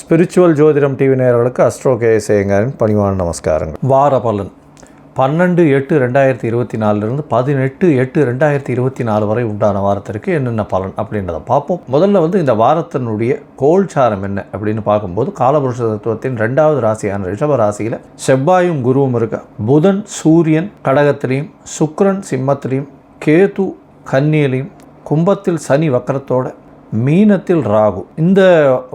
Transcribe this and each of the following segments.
Spiritual ஜோதிடம் TV நேயர்களுக்கு astro கேஎஸ்ஏங்கரின் பணிவான நமஸ்காரங்கள். வார பலன். பன்னெண்டு எட்டு ரெண்டாயிரத்தி இருபத்தி நாலுலேருந்து பதினெட்டு எட்டு ரெண்டாயிரத்தி இருபத்தி நாலு வரை உண்டான வாரத்திற்கு என்னென்ன பலன் அப்படின்றத பார்ப்போம். முதல்ல வந்து இந்த வாரத்தினுடைய கோல்சாரம் என்ன அப்படின்னு பார்க்கும்போது காலபுருஷ தத்துவத்தின் ரெண்டாவது ராசியான ரிஷப ராசியில் செவ்வாயும் குருவும் இருக்க. புதன் சூரியன் கடகத்திலையும் சுக்ரன் சிம்மத்திலையும் கேது கன்னியிலையும் கும்பத்தில் சனி வக்கரத்தோட மீனத்தில் ராகு. இந்த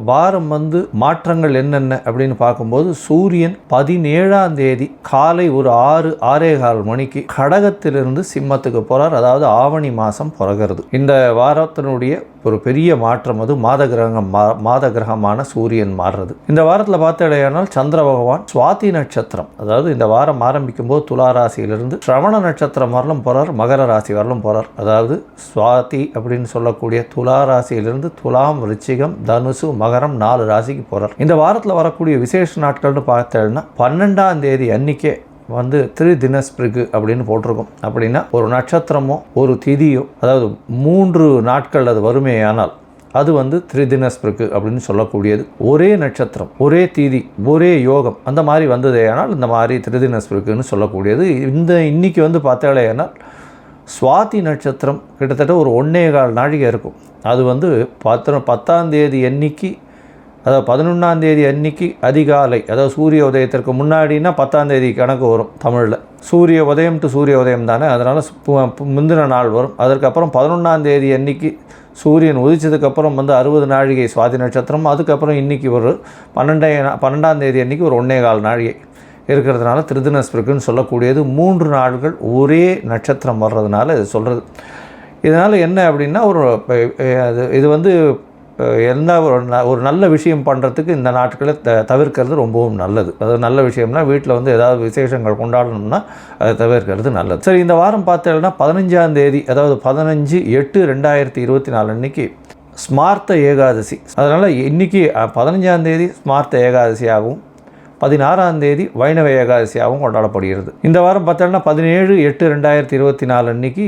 வாரம் வந்து மாற்றங்கள் என்னென்ன அப்படின்னு பார்க்கும்போது சூரியன் பதினேழாம் தேதி காலை ஒரு ஆறு ஆறே கால் மணிக்கு கடகத்திலிருந்து சிம்மத்துக்கு போகிறார் அதாவது ஆவணி மாதம் பிறகுறது. இந்த வாரத்தினுடைய ஒரு பெரிய மாற்றம் அது மாத கிரகம் மா மாத கிரகமான சூரியன் மாறுறது. இந்த வாரத்தில் பார்த்தடையானால் சந்திர பகவான் சுவாதி நட்சத்திரம். அதாவது இந்த வாரம் ஆரம்பிக்கும் போது துலா ராசியிலிருந்து சிரவண நட்சத்திரம் வரலும் போகிறார் மகர ராசி வரலும் போகிறார் அதாவது சுவாதி அப்படின்னு சொல்லக்கூடிய துலா ராசியிலிருந்து துலாம் ரிச்சிகம் தனுசு மகரம் நாலு ராசிக்கு போகிறார் இந்த வாரத்தில் வரக்கூடிய விசேஷ நாட்கள்னு பார்த்தேன்னா பன்னெண்டாம் தேதி அன்னைக்கே வந்து திரு தினஸ்பிரிக்கு அப்படின்னு போட்டிருக்கோம். அப்படின்னா ஒரு நட்சத்திரமோ ஒரு திதியோ அதாவது மூன்று நாட்கள் அது வறுமையானால் அது வந்து திரிதினஸ்பிருக்கு அப்படின்னு சொல்லக்கூடியது. ஒரே நட்சத்திரம் ஒரே தீதி ஒரே யோகம் அந்த மாதிரி வந்ததேயானால் இந்த மாதிரி திரிதினஸ்பிருக்குன்னு சொல்லக்கூடியது. இந்த இன்றைக்கி வந்து பார்த்தாலேயானால் சுவாதி நட்சத்திரம் கிட்டத்தட்ட ஒரு ஒன்னே கால் நாழிகை இருக்கும். அது வந்து பத்து பத்தாம் தேதி எண்ணிக்கை அதாவது பதினொன்றாம் தேதி அன்னைக்கு அதிகாலை அதாவது சூரிய உதயத்திற்கு முன்னாடினா பத்தாம் தேதி கணக்கு வரும் தமிழில். சூரிய உதயம் டு சூரிய உதயம் தானே? அதனால் முந்தின நாள் வரும். அதற்கப்புறம் பதினொன்றாம் தேதி அன்னைக்கு சூரியன் உதிச்சதுக்கப்புறம் வந்து அறுபது நாழிகை சுவாதி நட்சத்திரம் அதுக்கப்புறம் இன்றைக்கி ஒரு பன்னெண்டே பன்னெண்டாம் தேதி அன்றைக்கி ஒரு ஒன்றே கால் நாழிகை இருக்கிறதுனால திருதினஸ்பிருக்குன்னு சொல்லக்கூடியது. மூன்று நாள்கள் ஒரே நட்சத்திரம் வர்றதுனால இது சொல்கிறது இதனால் என்ன அப்படின்னா ஒரு அது இது வந்து எந்த ஒரு ந ஒரு நல்ல விஷயம் பண்ணுறதுக்கு இந்த நாட்களை த தவிர்க்கிறது ரொம்பவும் நல்லது. அது நல்ல விஷயம்னா வீட்டில் வந்து ஏதாவது விசேஷங்கள் கொண்டாடணும்னா அதை தவிர்க்கிறது நல்லது. சரி இந்த வாரம் பார்த்தீங்கன்னா பதினஞ்சாம் தேதி அதாவது பதினஞ்சு எட்டு ரெண்டாயிரத்தி இருபத்தி நாலு அன்னைக்கு ஸ்மார்த்த ஏகாதசி. அதனால் இன்றைக்கி பதினஞ்சாம் தேதி ஸ்மார்த்த ஏகாதசியாகவும் பதினாறாம் தேதி வைணவ ஏகாதசியாகவும் கொண்டாடப்படுகிறது. இந்த வாரம் பார்த்தோன்னா பதினேழு எட்டு ரெண்டாயிரத்தி இருபத்தி நாலு அன்னைக்கு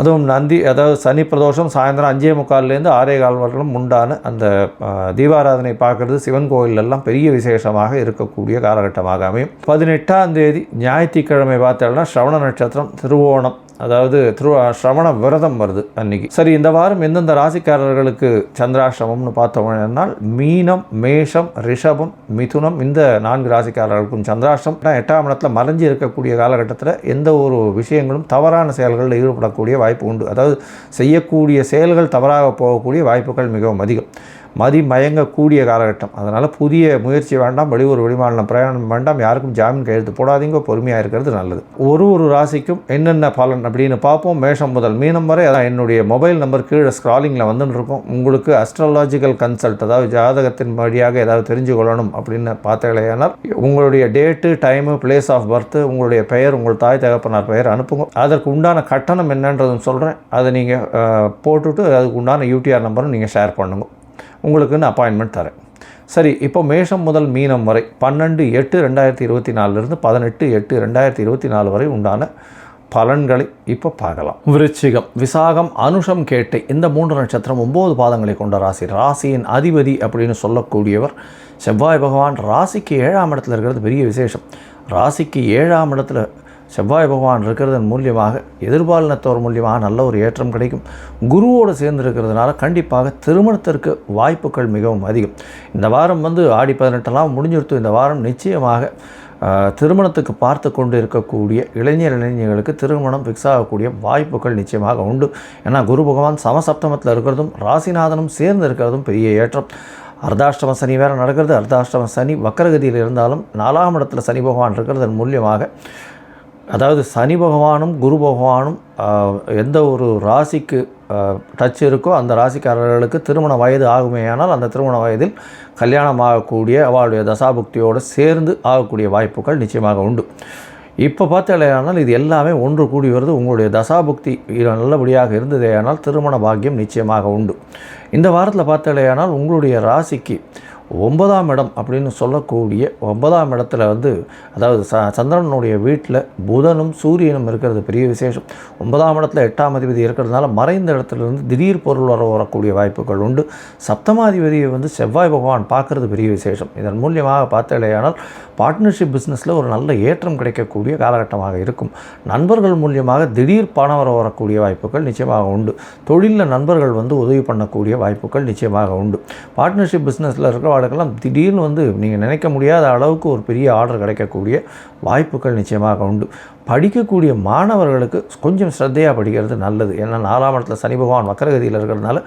அதுவும் நந்தி அதாவது சனி பிரதோஷம் சாயந்தரம் அஞ்சே முக்கால்லேருந்து ஆறே கால் வரலும் உண்டான அந்த தீபாராதனை பார்க்குறது சிவன் கோயிலெல்லாம் பெரிய விசேஷமாக இருக்கக்கூடிய காலகட்டமாக அமையும். பதினெட்டாம் தேதி ஞாயிற்றுக்கிழமை பார்த்தோம்னா ஸ்ரவண நட்சத்திரம் திருவோணம். அதாவது திரு ஸ்ரவண விரதம் வருது அன்னைக்கு. சரி இந்த வாரம் எந்தெந்த ராசிக்காரர்களுக்கு சந்திராசிரமம்னு பார்த்தோம்னால் மீனம் மேஷம் ரிஷபம் மிதுனம் இந்த நான்கு ராசிக்காரர்களுக்கும் சந்திராஷ்டம். எட்டாம் இடத்துல மறைஞ்சி இருக்கக்கூடிய காலகட்டத்தில் எந்த ஒரு விஷயங்களும் தவறான செயல்களில் ஈடுபடக்கூடிய வாய்ப்பு உண்டு. அதாவது செய்யக்கூடிய செயல்கள் தவறாக போகக்கூடிய வாய்ப்புகள் மிகவும் அதிகம். மதி மயங்கக்கூடிய காலகட்டம். அதனால் புதிய முயற்சி வேண்டாம் வெளியூர் வெளிமாநிலம் பிரயாணம் வேண்டாம் யாருக்கும் ஜாமீன் கையெழுத்து போடாதீங்க பொறுமையாக இருக்கிறது நல்லது. ஒரு ஒரு ராசிக்கும் என்னென்ன பலன் அப்படின்னு பார்ப்போம். மேஷம் முதல் மீனம் வரை அதான் என்னுடைய மொபைல் நம்பர் கீழே ஸ்க்ராலிங்கில் வந்துன்னு இருக்கும். உங்களுக்கு அஸ்ட்ராலாஜிக்கல் கன்சல்ட் அதாவது ஜாதகத்தின் வழியாக ஏதாவது தெரிஞ்சு கொள்ளணும் அப்படின்னு பார்த்தீங்களேனால் உங்களுடைய date time place of birth உங்களுடைய பெயர் உங்கள் தாய் தகப்பனார் பெயர் அனுப்புங்க. அதற்கு உண்டான கட்டணம் என்னன்றதும் சொல்கிறேன் அதை நீங்கள் போட்டுவிட்டு அதுக்கு உண்டான யூடிஆர் நம்பரும் நீங்கள் ஷேர் பண்ணுங்க. உங்களுக்குன்னு அப்பாயின்மெண்ட் தரேன். சரி இப்போ மேஷம் முதல் மீனம் வரை பன்னெண்டு எட்டு ரெண்டாயிரத்தி இருபத்தி நாலுலேருந்து பதினெட்டு எட்டு ரெண்டாயிரத்தி இருபத்தி நாலு வரை உண்டான பலன்களை இப்போ பார்க்கலாம். விருச்சிகம் விசாகம் அனுஷம் கேட்டை இந்த மூன்று நட்சத்திரம் ஒம்பது பாதங்களை கொண்ட ராசி. ராசியின் அதிபதி அப்படின்னு சொல்லக்கூடியவர் செவ்வாய் பகவான். ராசிக்கு ஏழாம் இடத்துல இருக்கிறது பெரிய விசேஷம். ராசிக்கு ஏழாம் இடத்துல செவ்வாய் பகவான் இருக்கிறதன் மூலியமாக எதிர்பாலினத்தவர் மூலியமாக நல்ல ஒரு ஏற்றம் கிடைக்கும். குருவோடு சேர்ந்து இருக்கிறதுனால கண்டிப்பாக திருமணத்திற்கு வாய்ப்புகள் மிகவும் அதிகம். இந்த வாரம் வந்து ஆடி பதினெட்டெல்லாம் முடிஞ்சிருத்து இந்த வாரம் நிச்சயமாக திருமணத்துக்கு பார்த்து கொண்டு இருக்கக்கூடிய இளைஞர் இளைஞர்களுக்கு திருமணம் ஃபிக்ஸ் ஆகக்கூடிய வாய்ப்புகள் நிச்சயமாக உண்டு. ஏன்னா குரு பகவான் சமசப்தமத்தில் இருக்கிறதும் ராசிநாதனும் சேர்ந்து இருக்கிறதும் பெரிய ஏற்றம். அர்த்தாஷ்டம சனி வேறு நடக்கிறது. அர்த்தாஷ்டம சனி வக்கரகதியில் இருந்தாலும் நாலாம் இடத்துல சனி பகவான் இருக்கிறதன் மூலியமாக அதாவது சனி பகவானும் குரு பகவானும் எந்த ஒரு ராசிக்கு டச் இருக்கோ அந்த ராசிக்காரர்களுக்கு திருமண வயது ஆகுமேயானால் அந்த திருமண வயதில் கல்யாணம் ஆகக்கூடிய அவளுடைய தசாபுக்தியோடு சேர்ந்து ஆகக்கூடிய வாய்ப்புகள் நிச்சயமாக உண்டு. இப்போ பார்த்தாலேயானால் இது எல்லாமே ஒன்று கூடி வருது. உங்களுடைய தசாபுக்தி இது நல்லபடியாக இருந்ததேயானால் திருமண பாக்கியம் நிச்சயமாக உண்டு. இந்த வாரத்தில் பார்த்தாலேயானால் உங்களுடைய ராசிக்கு ஒன்பதாம் இடம் அப்படின்னு சொல்லக்கூடிய ஒன்பதாம் இடத்துல வந்து அதாவது ச சந்திரனுடைய வீட்டில் புதனும் சூரியனும் இருக்கிறது பெரிய விசேஷம். ஒன்பதாம் இடத்துல எட்டாம் அதிபதி இருக்கிறதுனால மறைந்த இடத்துல இருந்து திடீர் பொருள் வர வரக்கூடிய வாய்ப்புகள் உண்டு. சப்தமாதிபதியை வந்து செவ்வாய் பகவான் பார்க்கறது பெரிய விசேஷம். இதன் மூலியமாக பார்த்தாலேயானால் பார்ட்னர்ஷிப் பிஸ்னஸில் ஒரு நல்ல ஏற்றம் கிடைக்கக்கூடிய காலகட்டமாக இருக்கும். நண்பர்கள் மூலியமாக திடீர் பணம் வர வரக்கூடிய வாய்ப்புகள் நிச்சயமாக உண்டு. தொழிலில் நண்பர்கள் வந்து உதவி பண்ணக்கூடிய வாய்ப்புகள் நிச்சயமாக உண்டு. பார்ட்னர்ஷிப் பிஸ்னஸில் இருக்கிற இருக்கிறவர்களுக்கெல்லாம் திடீர்னு வந்து நீங்கள் நினைக்க முடியாத அளவுக்கு ஒரு பெரிய ஆர்டர் கிடைக்கக்கூடிய வாய்ப்புகள் நிச்சயமாக உண்டு. படிக்கக்கூடிய மாணவர்களுக்கு கொஞ்சம் ஸ்ரத்தையாக படிக்கிறது நல்லது. ஏன்னா நாலாம் இடத்துல சனி பகவான் வக்கரகதியில் இருக்கிறதுனால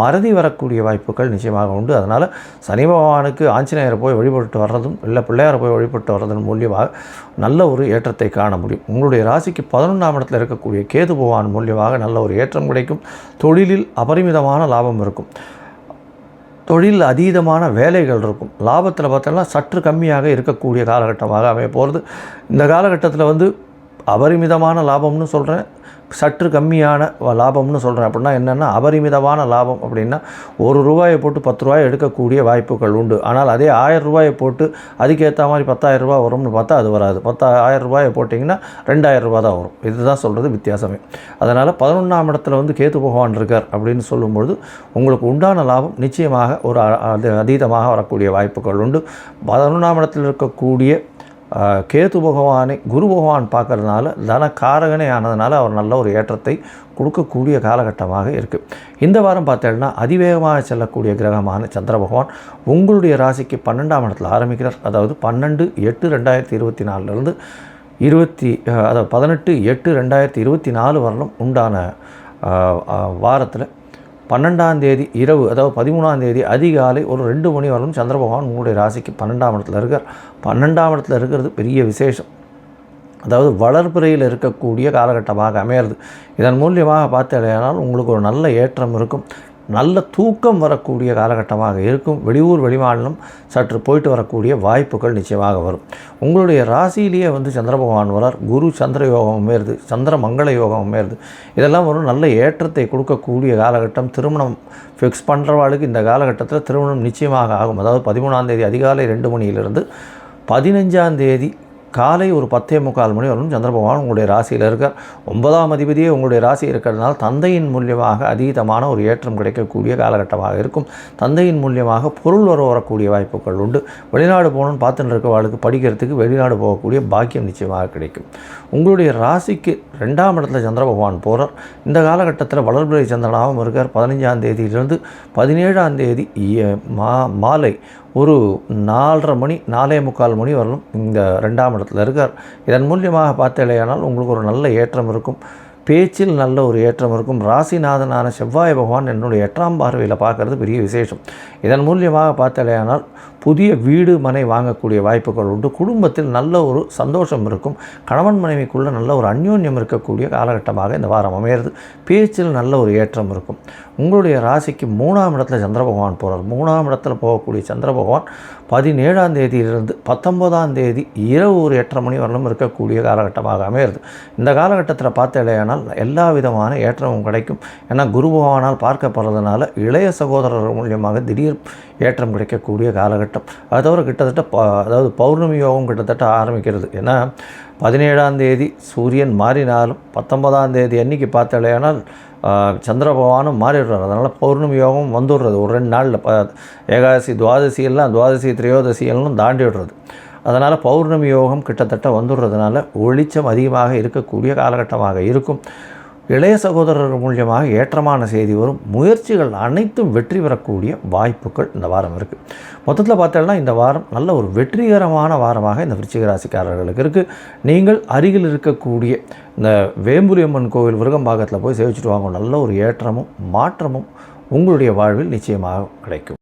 மறதி வரக்கூடிய வாய்ப்புகள் நிச்சயமாக உண்டு. அதனால் சனி பகவானுக்கு ஆஞ்சநேயரை போய் வழிபட்டு வர்றதும் இல்லை பிள்ளையாரை போய் வழிபட்டு வர்றதன் மூலியமாக நல்ல ஒரு ஏற்றத்தை காண முடியும். உங்களுடைய ராசிக்கு பதினொன்றாம் இடத்துல இருக்கக்கூடிய கேது பகவான் மூலியமாக நல்ல ஒரு ஏற்றம் கிடைக்கும். தொழிலில் அபரிமிதமான லாபம் இருக்கும். தொழில் அதீதமான வேலைகள் இருக்கும். லாபத்தில் பார்த்தோம்னா சற்று கம்மியாக இருக்கக்கூடிய காலகட்டமாக அமைய போகிறது இந்த காலகட்டத்தில் வந்து அபரிமிதமான லாபம்னு சொல்கிறேன் சற்று கம்மியான லாபம்னு சொல்கிறேன் அப்படின்னா என்னென்னா அபரிமிதமான லாபம் அப்படின்னா ஒரு ரூபாயை போட்டு பத்து ரூபாய் எடுக்கக்கூடிய வாய்ப்புகள் உண்டு. ஆனால் அதே ஆயிரம் ரூபாயை போட்டு அதுக்கேற்ற மாதிரி பத்தாயிரம் ரூபாய் வரும்னு பார்த்தா அது வராது. பத்தா ஆயிரம் ரூபாயை போட்டிங்கன்னா ரெண்டாயிரம் ரூபா தான் வரும். இதுதான் சொல்கிறது வித்தியாசமே. அதனால் பதினொன்றாம் இடத்துல வந்து கேத்து பகவான் இருக்கார் அப்படின்னு சொல்லும்பொழுது உங்களுக்கு உண்டான லாபம் நிச்சயமாக ஒரு அதீதமாக வரக்கூடிய வாய்ப்புகள் உண்டு. பதினொன்றாம் இடத்தில் இருக்கக்கூடிய கேது பகவானை குரு பகவான் பார்க்கறதுனால தன காரகனே ஆனதுனால அவர் நல்ல ஒரு ஏற்றத்தை கொடுக்கக்கூடிய காலகட்டமாக இருக்குது இந்த வாரம் பார்த்தேன்னா அதிவேகமாக செல்லக்கூடிய கிரகமான சந்திர பகவான் உங்களுடைய ராசிக்கு பன்னெண்டாம் இடத்தில் ஆரம்பிக்கிறார். அதாவது பன்னெண்டு எட்டு ரெண்டாயிரத்தி இருபத்தி நாலுலேருந்து இருபத்தி அதாவது பதினெட்டு எட்டு ரெண்டாயிரத்தி இருபத்தி நாலு வரலும் உண்டான வாரத்தில் பன்னெண்டாம் தேதி இரவு அதாவது பதிமூணாம் தேதி அதிகாலை ஒரு ரெண்டு மணி வரலும் சந்திர பகவான் உங்களுடைய ராசிக்கு பன்னெண்டாம் இடத்துல இருக்கார். பன்னெண்டாம் இடத்துல இருக்கிறது பெரிய விசேஷம். அதாவது வளர்பிறையில் இருக்கக்கூடிய காலகட்டமாக அமையிறது. இதன் மூலியமாக பார்த்தீங்கன்னா உங்களுக்கு ஒரு நல்ல ஏற்றம் இருக்கும். நல்ல தூக்கம் வரக்கூடிய காலகட்டமாக இருக்கும். வெளியூர் வெளிமாநிலம் சற்று போயிட்டு வரக்கூடிய வாய்ப்புகள் நிச்சயமாக வரும். உங்களுடைய ராசியிலேயே வந்து சந்திர பகவான் வரார். குரு சந்திர யோகம் அமையிறது சந்திர மங்கள யோகம் அமையிறது இதெல்லாம் ஒரு நல்ல ஏற்றத்தை கொடுக்கக்கூடிய காலகட்டம். திருமணம் ஃபிக்ஸ் பண்ணுறவாளுக்கு இந்த காலகட்டத்தில் திருமணம் நிச்சயமாக ஆகும். அதாவது பதிமூணாம் தேதி அதிகாலை ரெண்டு மணியிலிருந்து பதினஞ்சாம் தேதி காலை ஒரு பத்தே முக்கால் மணி வரும் சந்திரபகவான் உங்களுடைய ராசியில் இருக்கார். ஒன்பதாம் அதிபதியே உங்களுடைய ராசி இருக்கிறதுனால தந்தையின் மூலியமாக அதீதமான ஒரு ஏற்றம் கிடைக்கக்கூடிய காலகட்டமாக இருக்கும். தந்தையின் மூலியமாக பொருள் வர வரக்கூடிய வாய்ப்புகள் உண்டு. வெளிநாடு போகணும்னு பார்த்துட்டு இருக்கவாளுக்கு படிக்கிறதுக்கு வெளிநாடு போகக்கூடிய பாக்கியம் நிச்சயமாக கிடைக்கும். உங்களுடைய ராசிக்கு ரெண்டாம் இடத்துல சந்திர பகவான் போகிறார் இந்த காலகட்டத்தில் வளர்பிறை சந்திரனாகவும் இருக்கார். பதினஞ்சாம் தேதியிலிருந்து பதினேழாம் தேதி மா மாலை ஒரு நாலரை மணி நாலே முக்கால் மணி வரலும் இந்த ரெண்டாம் இடத்துல இருக்கார். இதன் மூலியமாக பார்த்தேலையானால் உங்களுக்கு ஒரு நல்ல ஏற்றம் இருக்கும். பேச்சில் நல்ல ஒரு ஏற்றம் இருக்கும். ராசிநாதனான செவ்வாய் பகவான் என்னுடைய எட்டாம் பார்வையில் பார்க்கறது பெரிய விசேஷம். இதன் மூலியமாக பார்த்தலையானால் புதிய வீடு மனை வாங்கக்கூடிய வாய்ப்புகள் உண்டு. குடும்பத்தில் நல்ல ஒரு சந்தோஷம் இருக்கும். கணவன் மனைவிக்குள்ளே நல்ல ஒரு அந்யோன்யம் இருக்கக்கூடிய காலகட்டமாக இந்த வாரம் அமையிறது. பேச்சில் நல்ல ஒரு ஏற்றம் இருக்கும். உங்களுடைய ராசிக்கு மூணாம் இடத்துல சந்திர பகவான் போகிறார் மூணாம் இடத்துல போகக்கூடிய சந்திர பகவான் பதினேழாம் தேதியிலிருந்து பத்தொன்பதாம் தேதி இரவு ஒரு எட்டரை மணி வரலும் இருக்கக்கூடிய காலகட்டமாக அமையிறது. இந்த காலகட்டத்தில் பார்த்தேனால் எல்லா விதமான ஏற்றமும் கிடைக்கும். ஏன்னா குரு பகவானால் பார்க்கப்படுறதுனால இளைய சகோதரர் மூலியமாக திடீர் ஏற்றம் கிடைக்கக்கூடிய காலகட்டம் அது தவிர கிட்டத்தட்ட ப அதாவது பௌர்ணமி யோகம் கிட்டத்தட்ட ஆரம்பிக்கிறது. ஏன்னா பதினேழாம் தேதி சூரியன் மாறினாலும் பத்தொன்பதாம் தேதி அன்னைக்கு பார்த்தாலேயானால் சந்திர பகவானும் மாறிடுறார். அதனால் பௌர்ணமி யோகம் வந்துடுறது. ஒரு ரெண்டு நாளில் ப ஏகாதசி துவாதசி எல்லாம் துவாதசி திரையோதசி எல்லாம் தாண்டி விடுறது. அதனால் பௌர்ணமி யோகம் கிட்டத்தட்ட வந்துடுறதுனால ஒளிச்சம் அதிகமாக இருக்கக்கூடிய காலகட்டமாக இருக்கும். இளைய சகோதரர்கள் மூலியமாக ஏற்றமான செய்தி வரும். முயற்சிகள் அனைத்தும் வெற்றி பெறக்கூடிய வாய்ப்புகள் இந்த வாரம் இருக்குது மொத்தத்தில் பார்த்தோம்னா இந்த வாரம் நல்ல ஒரு வெற்றிகரமான வாரமாக இந்த விருச்சிக ராசிக்காரர்களுக்கு இருக்குது நீங்கள் அருகில் இருக்கக்கூடிய இந்த வேம்புலியம்மன் கோவில் விருகம்பாக்கத்தில் போய் சேவிச்சுட்டு வாங்க. நல்ல ஒரு ஏற்றமும் மாற்றமும் உங்களுடைய வாழ்வில் நிச்சயமாக கிடைக்கும்.